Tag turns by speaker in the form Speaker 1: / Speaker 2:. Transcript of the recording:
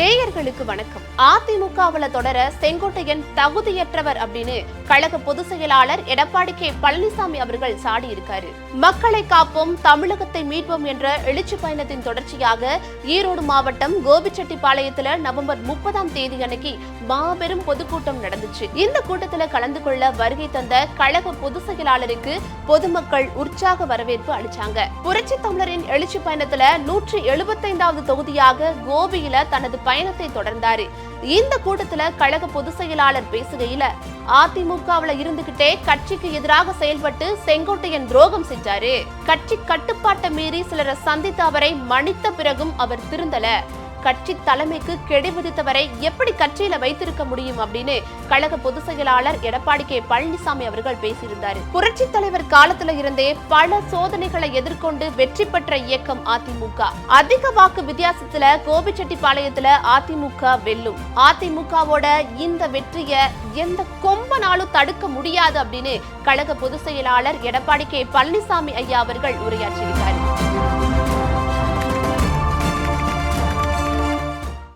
Speaker 1: நேயர்களுக்கு வணக்கம். அதிமுகவுல தொடர செங்கோட்டையன் தகுதியற்றவர் அப்படின்னு கழக பொதுச் செயலாளர் எடப்பாடி கே. பழனிசாமி அவர்கள் சாடி இருக்காரு. மக்களை காப்போம் தமிழகத்தை மீட்போம் என்ற எழுச்சி பயணத்தின் தொடர்ச்சியாக ஈரோடு மாவட்டம் கோபிச்செட்டிப்பாளையத்துல நவம்பர் முப்பதாம் தேதி அன்னைக்கு மாபெரும் பொதுக்கூட்டம் நடந்துச்சு. இந்த கூட்டத்துல கலந்து கொள்ள வருகை தந்த கழக பொதுச் செயலாளருக்கு பொதுமக்கள் உற்சாக வரவேற்பு அளிச்சாங்க. புரட்சி தமிழரின் எழுச்சி பயணத்துல நூற்றி எழுபத்தைந்தாவது தொகுதியாக கோபியில தனது பயணத்தை தொடர்ந்தாரு. இந்த கூட்டத்துல கழக பொதுச் செயலாளர் பேசுகையில அதிமுகவுல இருந்துகிட்டே கட்சிக்கு எதிராக செயல்பட்டு செங்கோட்டையன் துரோகம் செஞ்சாரு. கட்சி கட்டுப்பாட்டை மீறி சிலரை சந்தித்த அவரை மன்னித்த பிறகும் அவர் திருந்தல. கட்சி தலைமைக்கு கெடு விதித்தவரை எப்படி கட்சியில வைத்திருக்க முடியும் அப்படின்னு கழக பொதுச் செயலாளர் எடப்பாடி கே. பழனிசாமி அவர்கள் பேசியிருந்தாரு. புரட்சி தலைவர் காலத்துல இருந்தே பல சோதனைகளை எதிர்கொண்டு வெற்றி பெற்ற இயக்கம் அதிமுக. அதிக வாக்கு வித்தியாசத்துல கோபிச்செட்டிப்பாளையத்துல அதிமுக வெல்லும். அதிமுகவோட இந்த வெற்றியை எந்த கொம்பனாலும் தடுக்க முடியாது அப்படின்னு கழக பொதுச் செயலாளர் எடப்பாடி கே. பழனிசாமி ஐயா அவர்கள் உரையாற்றியிருக்காரு.